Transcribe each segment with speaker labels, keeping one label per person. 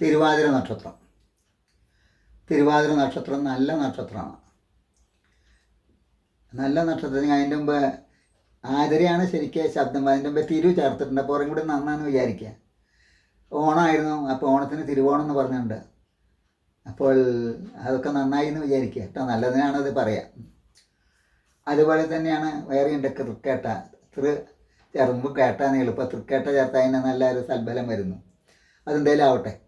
Speaker 1: തിരുവാതിര നക്ഷത്രം. തിരുവാതിര നക്ഷത്രം നല്ല നക്ഷത്രമാണ്. നല്ല നക്ഷത്രത്തിന് അതിന്റെ മുമ്പ് ആതിരയാണ് ശരിക്കും ശബ്ദം. അതിന്റെ മുമ്പ് തിരു ചേർത്തിട്ടുണ്ട്. അപ്പോൾ കൂടി നന്നാന്ന് വിചാരിക്കുക. ഓണമായിരുന്നു അപ്പോൾ ഓണത്തിന് തിരുവോണം എന്ന് പറഞ്ഞിട്ടുണ്ട്. അപ്പോൾ അതൊക്കെ നന്നായി എന്ന് വിചാരിക്കുക. കേട്ടോ നല്ലതിനാണത് പറയാം. അതുപോലെ തന്നെയാണ് വേറെ ഉണ്ട് തൃക്കേട്ട. തൃ ചെറുമ്പ് കേട്ടാന്ന് എളുപ്പം. തൃക്കേട്ട ചേർത്താൽ അതിന് നല്ല ഒരു സൽഫലം വരുന്നു. അതെന്തേലും ആവട്ടെ.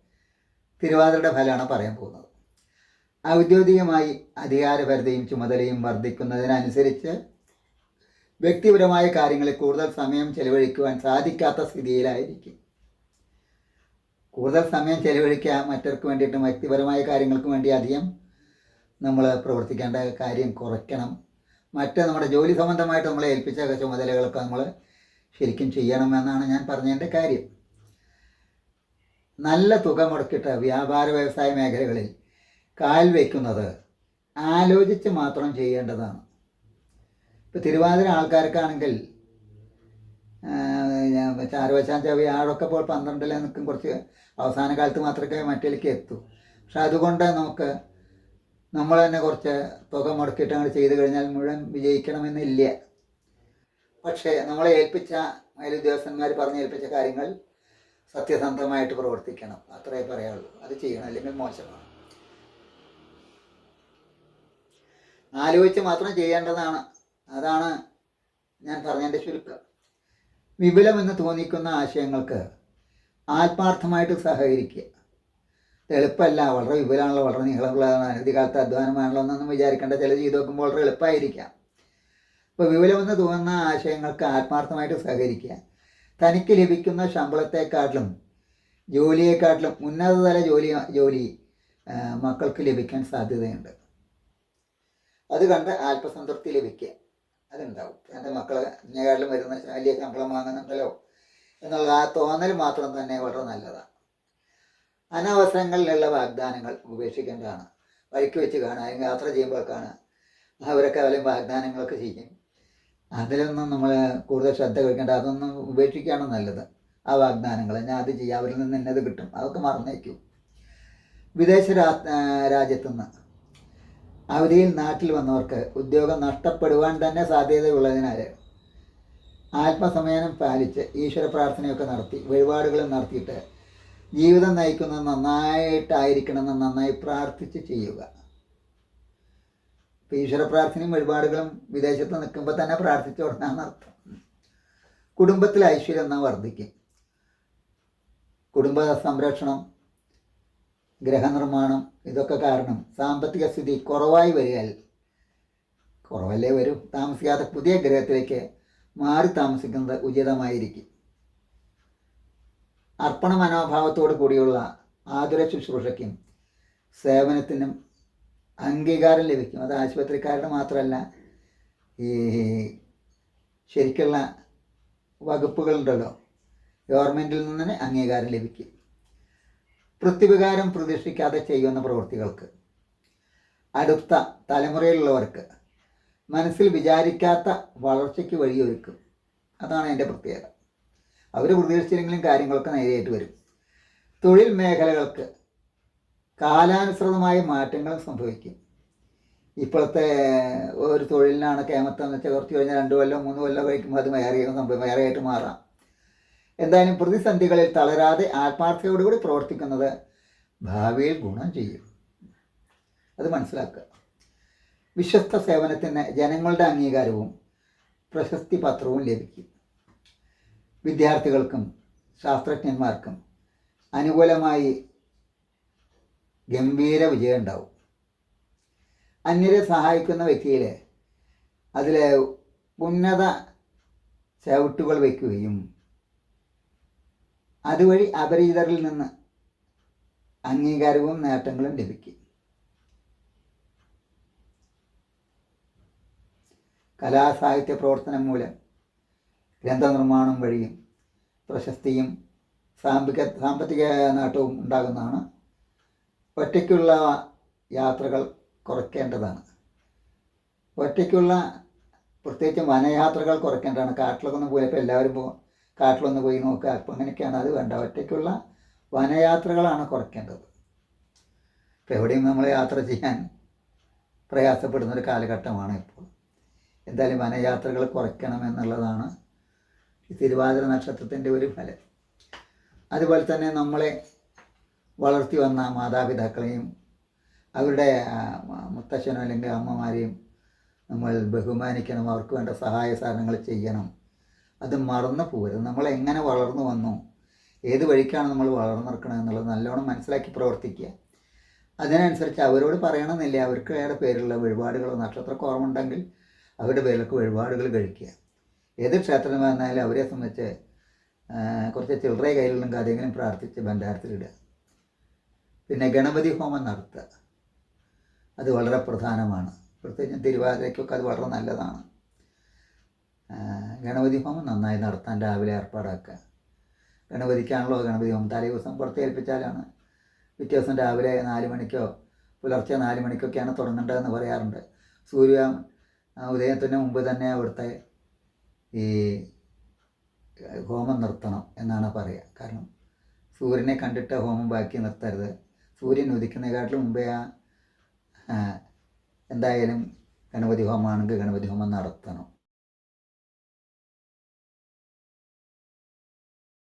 Speaker 1: തിരുവാതിരയുടെ ഫലമാണ് പറയാൻ പോകുന്നത്. ഔദ്യോഗികമായി അധികാരപരിധിയും ചുമതലയും വർദ്ധിക്കുന്നതിനനുസരിച്ച് വ്യക്തിപരമായ കാര്യങ്ങളിൽ കൂടുതൽ സമയം ചെലവഴിക്കുവാൻ സാധിക്കാത്ത സ്ഥിതിയിലായിരിക്കും. കൂടുതൽ സമയം ചെലവഴിക്കുക മറ്റവർക്ക് വേണ്ടിയിട്ടും വ്യക്തിപരമായ കാര്യങ്ങൾക്ക് വേണ്ടി അധികം നമ്മൾ പ്രവർത്തിക്കേണ്ട കാര്യം കുറയ്ക്കണം. മറ്റ് നമ്മുടെ ജോലി സംബന്ധമായിട്ട് നമ്മളെ ഏൽപ്പിച്ച ചുമതലകളൊക്കെ നമ്മൾ ശരിക്കും ചെയ്യണമെന്നാണ് ഞാൻ പറഞ്ഞതിന്റെ കാര്യം. നല്ല തുക മുടക്കിയിട്ട് വ്യാപാര വ്യവസായ മേഖലകളിൽ കാൽ വയ്ക്കുന്നത് ആലോചിച്ച് മാത്രം ചെയ്യേണ്ടതാണ്. ഇപ്പോൾ തിരുവാതിര ആൾക്കാർക്കാണെങ്കിൽ ചാരവശാൻ ചവി ആടൊക്കെ ഇപ്പോൾ പന്ത്രണ്ടിലെ നിൽക്കും കുറച്ച് അവസാന കാലത്ത് മാത്രമേ മറ്റേലേക്ക് എത്തൂ. പക്ഷെ അതുകൊണ്ട് നമുക്ക് നമ്മൾ തന്നെ കുറച്ച് തുക മുടക്കിയിട്ട് അങ്ങോട്ട് ചെയ്ത് കഴിഞ്ഞാൽ മുഴുവൻ വിജയിക്കണമെന്നില്ല. പക്ഷേ നമ്മളെ ഏൽപ്പിച്ച മേലുദ്യോഗസ്ഥന്മാർ പറഞ്ഞ് ഏൽപ്പിച്ച കാര്യങ്ങൾ സത്യസന്ധമായിട്ട് പ്രവർത്തിക്കണം. അത്രേ പറയാനുള്ളൂ. അത് ചെയ്യണം. അല്ലെങ്കിൽ മോശമാണ്. ആലോചിച്ച് മാത്രം ചെയ്യേണ്ടതാണ്. അതാണ് ഞാൻ പറഞ്ഞതിന്റെ ചുരുക്കം. വിപുലമെന്ന് തോന്നിക്കുന്ന ആശയങ്ങൾക്ക് ആത്മാർത്ഥമായിട്ട് സഹകരിക്കുക. എളുപ്പമല്ല വളരെ വിപുലമാണല്ലോ. വളരെ നീളമുള്ളതാണ്. അനധികാലത്ത് അധ്വാനമാണല്ലോ എന്നൊന്നും വിചാരിക്കേണ്ട. ചില ചെയ്ത് നോക്കുമ്പോൾ വളരെ എളുപ്പമായിരിക്കാം. അപ്പോൾ വിപുലമെന്ന് തോന്നുന്ന ആശയങ്ങൾക്ക് ആത്മാർത്ഥമായിട്ട് സഹകരിക്കുക. തനിക്ക് ലഭിക്കുന്ന ശമ്പളത്തെക്കാട്ടിലും ജോലിയെക്കാട്ടിലും ഉന്നതതല ജോലി ജോലി മക്കൾക്ക് ലഭിക്കാൻ സാധ്യതയുണ്ട്. അത് കണ്ട് ആത്മസംതൃപ്തി ലഭിക്കുക. അതുണ്ടാവും. എന്റെ മക്കൾ എന്നെക്കാട്ടിലും വരുന്ന വലിയ ശമ്പളം വാങ്ങുന്നുണ്ടല്ലോ എന്നുള്ള ആ തോന്നൽ മാത്രം തന്നെ വളരെ നല്ലതാണ് അനവസരങ്ങളിലുള്ള വാഗ്ദാനങ്ങൾ ഉപേക്ഷിക്കേണ്ടതാണ്. വഴിക്ക് വെച്ച് കാണുക അല്ലെങ്കിൽ യാത്ര ചെയ്യുമ്പോഴൊക്കെയാണ് അവരൊക്കെ വല്ല വാഗ്ദാനങ്ങളൊക്കെ ചെയ്യും. അതിലൊന്നും നമ്മൾ കൂടുതൽ ശ്രദ്ധ വയ്ക്കേണ്ട അതൊന്നും ഉപേക്ഷിക്കുകയാണ് നല്ലത്. ആ വാഗ്ദാനങ്ങൾ ഞാൻ അത് ചെയ്യാം. അവരിൽ നിന്ന് എന്നത് കിട്ടും. അതൊക്കെ മറന്നേക്കും. വിദേശ രാ രാജ്യത്തുനിന്ന് അവധിയിൽ നാട്ടിൽ വന്നവർക്ക് ഉദ്യോഗം നഷ്ടപ്പെടുവാൻ തന്നെ സാധ്യതയുള്ളതിനാൽ ആത്മസമയനം പാലിച്ച് ഈശ്വര പ്രാർത്ഥനയൊക്കെ നടത്തി വഴിപാടുകളും നടത്തിയിട്ട് ജീവിതം നയിക്കുന്നത് നന്നായിട്ടായിരിക്കണമെന്ന് നന്നായി പ്രാർത്ഥിച്ച് ചെയ്യുക. ഇപ്പം ഈശ്വര പ്രാർത്ഥനയും വഴിപാടുകളും വിദേശത്ത് നിൽക്കുമ്പോൾ തന്നെ പ്രാർത്ഥിച്ചു തുടങ്ങാന്ന് അർത്ഥം. കുടുംബത്തിൽ ഐശ്വര്യം എന്നാൽ വർദ്ധിക്കും. കുടുംബ സംരക്ഷണം ഗ്രഹനിർമ്മാണം ഇതൊക്കെ കാരണം സാമ്പത്തിക സ്ഥിതി കുറവായി വരികയാൽ കുറവല്ലേ വരും. താമസിക്കാതെ പുതിയ ഗ്രഹത്തിലേക്ക് മാറി താമസിക്കുന്നത് ഉചിതമായിരിക്കും. അർപ്പണ മനോഭാവത്തോടു കൂടിയുള്ള ആതുര ശുശ്രൂഷയ്ക്കും സേവനത്തിനും അംഗീകാരം ലഭിക്കും. അത് ആശുപത്രിക്കാരുടെ മാത്രമല്ല ഈ ശരിക്കുള്ള വകുപ്പുകളുണ്ടല്ലോ. ഗവൺമെന്റിൽ നിന്ന് തന്നെ അംഗീകാരം ലഭിക്കും. പ്രത്യുപകാരം പ്രതീക്ഷിക്കാതെ ചെയ്യുന്ന പ്രവൃത്തികൾക്ക് അടുത്ത തലമുറയിലുള്ളവർക്ക് മനസ്സിൽ വിചാരിക്കാത്ത വളർച്ചയ്ക്ക് വഴിയൊരുക്കും. അതാണ് എന്റെ പ്രത്യേകത. അവർ പ്രതീക്ഷിച്ചില്ലെങ്കിലും കാര്യങ്ങളൊക്കെ നേരെയായിട്ട് വരും. തൊഴിൽ മേഖലകൾക്ക് കാലാനുസൃതമായ മാറ്റങ്ങൾ സംഭവിക്കും. ഇപ്പോഴത്തെ ഒരു തൊഴിലിനാണ് കേമത്തെന്ന് വെച്ചാൽ കുറച്ച് കഴിഞ്ഞാൽ രണ്ട് കൊല്ലം മൂന്ന് കൊല്ലം കഴിക്കുമ്പോൾ അത് വേറെ സംഭവം വേറെയായിട്ട് മാറാം. എന്തായാലും പ്രതിസന്ധികളിൽ തളരാതെ ആത്മാർത്ഥതയോടുകൂടി പ്രവർത്തിക്കുന്നത് ഭാവിയിൽ ഗുണം ചെയ്യും. അത് മനസ്സിലാക്കുക. വിശ്വസ്ത സേവനത്തിന് ജനങ്ങളുടെ അംഗീകാരവും പ്രശസ്തി പത്രവും ലഭിക്കും. വിദ്യാർത്ഥികൾക്കും ശാസ്ത്രജ്ഞന്മാർക്കും അനുകൂലമായി ഗംഭീര വിജയം ഉണ്ടാവും. അന്യരെ സഹായിക്കുന്ന വ്യക്തിയിൽ അതിൽ ഉന്നത ചവിട്ടുകൾ വയ്ക്കുകയും അതുവഴി അപരിചിതരിൽ നിന്ന് അംഗീകാരവും നേട്ടങ്ങളും ലഭിക്കും. കലാസാഹിത്യ പ്രവർത്തനം മൂലം ഗ്രന്ഥനിർമ്മാണം വഴിയും പ്രശസ്തിയും സാമ്പത്തിക സാമ്പത്തിക നേട്ടവും ഉണ്ടാകുന്നതാണ് ഒറ്റയ്ക്കുള്ള യാത്രകൾ കുറയ്ക്കേണ്ടതാണ്. ഒറ്റയ്ക്കുള്ള പ്രത്യേകിച്ച് വനയാത്രകൾ കുറയ്ക്കേണ്ടതാണ്. കാട്ടിലൊക്കെ പോയപ്പോൾ എല്ലാവരും പോ കാട്ടിലൊന്ന് പോയി നോക്കുക അപ്പം അങ്ങനെയൊക്കെയാണ് അത് വേണ്ട ഒറ്റയ്ക്കുള്ള വനയാത്രകളാണ് കുറയ്ക്കേണ്ടത്. ഇപ്പോൾ എവിടെയും നമ്മൾ യാത്ര ചെയ്യാൻ പ്രയാസപ്പെടുന്ന ഒരു കാലഘട്ടമാണ് ഇപ്പോൾ. എന്തായാലും വനയാത്രകൾ കുറയ്ക്കണം എന്നുള്ളതാണ് ഈ തിരുവാതിര നക്ഷത്രത്തിന്റെ ഒരു ഫലം. അതുപോലെ തന്നെ നമ്മളെ വളർത്തി വന്ന മാതാപിതാക്കളെയും അവരുടെ മുത്തശ്ശനോ അല്ലെങ്കിൽ അമ്മമാരെയും നമ്മൾ ബഹുമാനിക്കണം. അവർക്ക് വേണ്ട സഹായ സഹകരണങ്ങൾ ചെയ്യണം. അത് മറന്നു പോകരുത് നമ്മൾ എങ്ങനെ വളർന്നു വന്നു ഏത് വഴിക്കാണ് നമ്മൾ വളർന്നിറക്കണം എന്നുള്ളത് നല്ലോണം മനസ്സിലാക്കി പ്രവർത്തിക്കുക. അതിനനുസരിച്ച് അവരോട് പറയണമെന്നില്ല. അവർക്ക് പേരുള്ള വഴിപാടുകളോ നക്ഷത്രക്കുറവുണ്ടെങ്കിൽ അവരുടെ പേരിലൊക്കെ വഴിപാടുകൾ കഴിക്കുക. ഏത് ക്ഷേത്രം വന്നാലും അവരെ സംബന്ധിച്ച് കുറച്ച് ചില്ലറ കയ്യിലുണ്ടെങ്കിൽ അതെങ്കിലും പ്രാർത്ഥിച്ച് ഭണ്ഡാരത്തിലിടുക പിന്നെ ഗണപതി ഹോമം നടത്തുക. അത് വളരെ പ്രധാനമാണ്. പ്രത്യേകിച്ചും തിരുവാതിരയ്ക്കൊക്കെ അത് വളരെ നല്ലതാണ്. ഗണപതി ഹോമം നന്നായി നടത്താൻ രാവിലെ ഏർപ്പാടാക്കുക. ഗണപതിക്കാണല്ലോ ഗണപതി ഹോമം. തലേ ദിവസം പുറത്തേൽപ്പിച്ചാലാണ്. പിറ്റേ ദിവസം രാവിലെ നാല് മണിക്കോ പുലർച്ചെ നാല് മണിക്കൊക്കെയാണ് തുടങ്ങേണ്ടതെന്ന് പറയാറുണ്ട്. സൂര്യ ഉദയത്തിന് മുമ്പ് തന്നെ അവിടുത്തെ ഈ ഹോമം നിർത്തണം എന്നാണ് പറയുക. കാരണം സൂര്യനെ കണ്ടിട്ട് ഹോമം ബാക്കി നിർത്തരുത്. സൂര്യൻ ഉദിക്കുന്നതിനെക്കാട്ടിലും മുമ്പേ ആ എന്തായാലും ഗണപതി ഹോമമാണെങ്കിൽ ഗണപതി ഹോമം നടത്തണം.